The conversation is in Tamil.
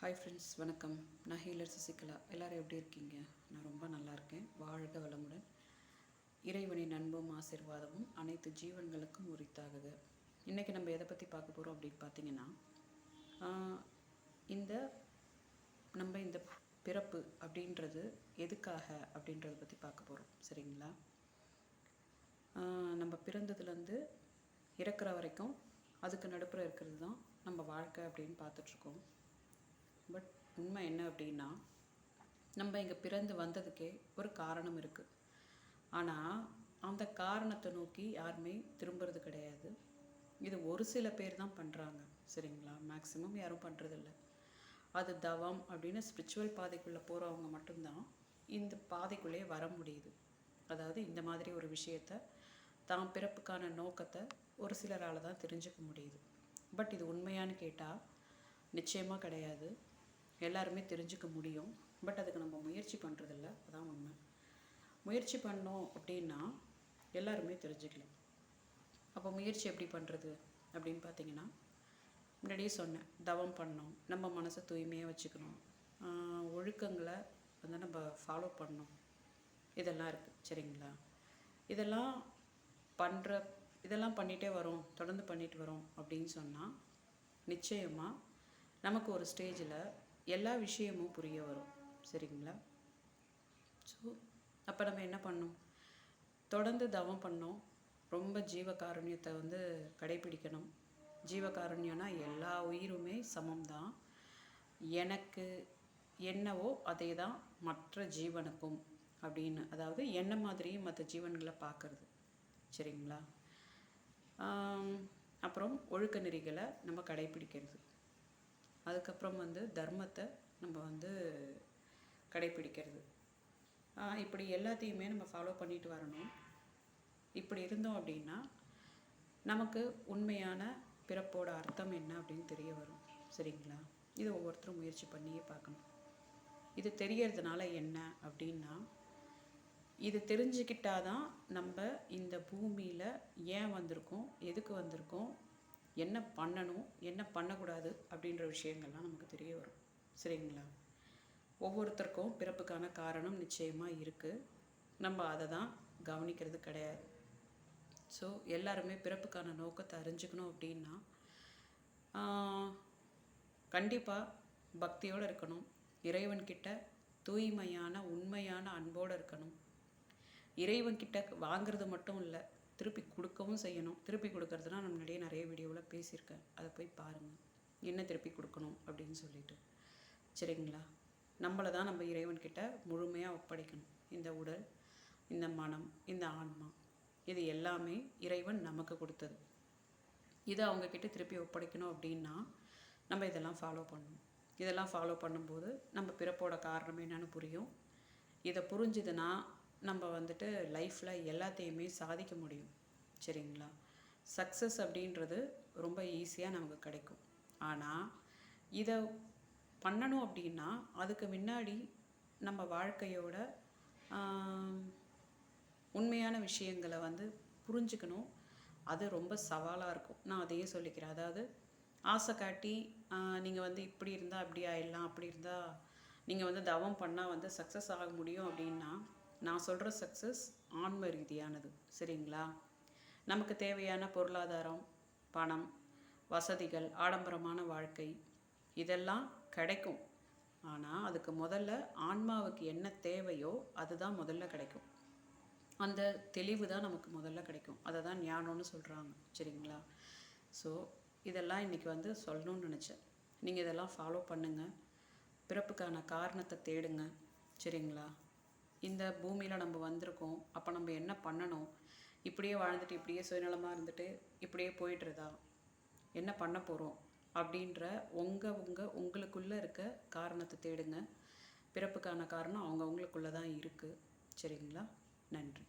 ஹாய் ஃப்ரெண்ட்ஸ் வணக்கம். நான் ஹீலர் சசிகலா. எல்லோரும் எப்படி இருக்கீங்க? நான் ரொம்ப நல்லா இருக்கேன். வாழ்க வளமுடன். இறைவனின் அன்பும் ஆசிர்வாதமும் அனைத்து ஜீவன்களுக்கும் உரித்தாகுது. இன்றைக்கி நம்ம எதை பற்றி பார்க்க போகிறோம் அப்படின்னு பார்த்தீங்கன்னா இந்த நம்ம இந்த பிறப்பு அப்படின்றது எதுக்காக அப்படின்றத பற்றி பார்க்க போகிறோம் சரிங்களா? நம்ம பிறந்ததுலேருந்து இறக்குற வரைக்கும் அதுக்கு நடுப்புற இருக்கிறது தான் நம்ம வாழ்க்கை அப்படின்னு பார்த்துட்ருக்கோம் பட் உண்மை என்ன அப்படின்னா நம்ம இங்கே பிறந்து வந்ததுக்கே ஒரு காரணம் இருக்குது ஆனால் அந்த காரணத்தை நோக்கி யாருமே திரும்புறது கிடையாது. இது ஒரு சில பேர் தான் பண்ணுறாங்க சரிங்களா? மேக்ஸிமம் யாரும் பண்ணுறதில்ல அது தவம் அப்படின்னு ஸ்பிரிச்சுவல் பாதைக்குள்ளே போகிறவங்க மட்டும்தான் இந்த பாதைக்குள்ளே வர முடியுது. அதாவது இந்த மாதிரி ஒரு விஷயத்த தான் பிறப்புக்கான நோக்கத்தை ஒரு சிலரால் தான் தெரிஞ்சுக்க முடியுது. பட் இது உண்மையான்னு கேட்டால் நிச்சயமாக கிடையாது. எல்லாருமே தெரிஞ்சுக்க முடியும். பட் அதுக்கு நம்ம முயற்சி பண்ணுறதில்ல அதான் உண்மை. முயற்சி பண்ணோம் அப்படின்னா எல்லாருமே தெரிஞ்சுக்கலாம். அப்போ முயற்சி எப்படி பண்ணுறது அப்படின்னு பார்த்தீங்கன்னா முன்னாடியே சொன்னேன் தவம் பண்ணோம். நம்ம மனசை தூய்மையாக வச்சுக்கணும். ஒழுக்கங்களை வந்து நம்ம ஃபாலோ பண்ணணும் இதெல்லாம் இருக்குது சரிங்களா? இதெல்லாம் பண்ணுற இதெல்லாம் பண்ணிகிட்டே வரோம். தொடர்ந்து பண்ணிட்டு வரோம் அப்படின்னு சொன்னால் நிச்சயமாக நமக்கு ஒரு ஸ்டேஜில் எல்லா விஷயமும் புரிய வரும். சரிங்களா? ஸோ அப்போ நம்ம என்ன பண்ணோம் தொடர்ந்து தவம் பண்ணோம் ரொம்ப ஜீவகாருண்யத்தை வந்து கடைபிடிக்கணும். ஜீவகாருண்யம்னா எல்லா உயிருமே சமம் தான் எனக்கு என்னவோ அதே தான் மற்ற ஜீவனுக்கும் அப்படின்னு. அதாவது என்ன மாதிரியும் மற்ற ஜீவன்களை பார்க்கறது. சரிங்களா? அப்புறம் ஒழுக்க நெறிகளை நம்ம கடைபிடிக்கிறது. அதுக்கப்புறம் வந்து தர்மத்தை நம்ம வந்து கடைப்பிடிக்கிறது. இப்படி எல்லாத்தையுமே நம்ம ஃபாலோ பண்ணிட்டு வரணும். இப்படி இருந்தோம் அப்படின்னா நமக்கு உண்மையான பிறப்போட அர்த்தம் என்ன அப்படின்னு தெரிய வரும். சரிங்களா? இது ஒவ்வொருத்தரும் முயற்சி பண்ணியே பார்க்கணும். இது தெரியறதுனால என்ன அப்படின்னா இது தெரிஞ்சுக்கிட்டாதான் நம்ம இந்த பூமியில் ஏன் வந்திருக்கோம் எதுக்கு வந்திருக்கோம் என்ன பண்ணணும் என்ன பண்ணக்கூடாது அப்படின்ற விஷயங்கள்லாம் நமக்கு தெரிய வரும். சரிங்களா? ஒவ்வொருத்தருக்கும் பிறப்புக்கான காரணம் நிச்சயமாக இருக்குது நம்ம அதை தான் கவனிக்கிறது கிடையாது. ஸோ எல்லாருமே பிறப்புக்கான நோக்கத்தை அறிஞ்சுக்கணும் அப்படின்னா கண்டிப்பாக பக்தியோடு இருக்கணும். இறைவன்கிட்ட தூய்மையான உண்மையான அன்போடு இருக்கணும். இறைவன்கிட்ட வாங்குறது மட்டும் இல்லை திருப்பி கொடுக்கவும் செய்யணும். திருப்பி கொடுக்கறதுனா நான் முன்னாடியே நிறைய வீடியோவில் பேசியிருக்கேன். அதை போய் பாருங்கள் என்ன திருப்பி கொடுக்கணும் அப்படின்னு சொல்லிட்டு. சரிங்களா? நம்மளை தான் நம்ம இறைவன்கிட்ட முழுமையாக ஒப்படைக்கணும். இந்த உடல் இந்த மனம் இந்த ஆன்மா இது எல்லாமே இறைவன் நமக்கு கொடுத்தது. இதை அவங்கக்கிட்ட திருப்பி ஒப்படைக்கணும் அப்படின்னா நம்ம இதெல்லாம் ஃபாலோ பண்ணணும். இதெல்லாம் ஃபாலோ பண்ணும்போது நம்ம பிறப்போட காரணம் என்னன்னு புரியும். இதை புரிஞ்சுதுன்னா நம்ம வந்துட்டு லைஃப்பில் எல்லாத்தையுமே சாதிக்க முடியும். சரிங்களா? சக்ஸஸ் அப்படின்றது ரொம்ப ஈஸியாக நமக்கு கிடைக்கும். ஆனால் இதை பண்ணணும் அப்படின்னா அதுக்கு முன்னாடி நம்ம வாழ்க்கையோட உண்மையான விஷயங்களை வந்து புரிஞ்சுக்கணும். அது ரொம்ப சவாலாக இருக்கும். நான் அதையே சொல்லிக்கிறேன். அதாவது ஆசை காட்டி நீங்கள் வந்து இப்படி இருந்தால் அப்படி ஆயிடலாம். அப்படி இருந்தால் நீங்கள் வந்து தவம் பண்ணால் வந்து சக்ஸஸ் ஆக முடியும் அப்படின்னா நான் சொல்கிற சக்ஸஸ் ஆன்ம ரீதியானது. சரிங்களா? நமக்கு தேவையான பொருளாதாரம் பணம் வசதிகள் ஆடம்பரமான வாழ்க்கை இதெல்லாம் கிடைக்கும். ஆனால் அதுக்கு முதல்ல ஆன்மாவுக்கு என்ன தேவையோ அதுதான் முதல்ல கிடைக்கும். அந்த தெளிவு தான் நமக்கு முதல்ல கிடைக்கும். அதை தான் ஞானம்னு சொல்கிறாங்க சரிங்களா? ஸோ இதெல்லாம் இன்றைக்கி வந்து சொல்லணும்னு நினச்சேன். நீங்கள் இதெல்லாம் ஃபாலோ பண்ணுங்கள் பிறப்புக்கான காரணத்தை தேடுங்க. சரிங்களா? இந்த பூமியில் நம்ம வந்திருக்கோம். அப்போ நம்ம என்ன பண்ணணும்? இப்படியே வாழ்ந்துட்டு இப்படியே சுயநலமாக இருந்துட்டு இப்படியே போயிட்டுருதா என்ன பண்ண போகிறோம் அப்படின்ற உங்கள் உங்கள் உங்களுக்குள்ளே இருக்க காரணத்தை தேடுங்க. பிறப்புக்கான காரணம் அவங்கவுங்களுக்குள்ளே தான் இருக்குது சரிங்களா? நன்றி.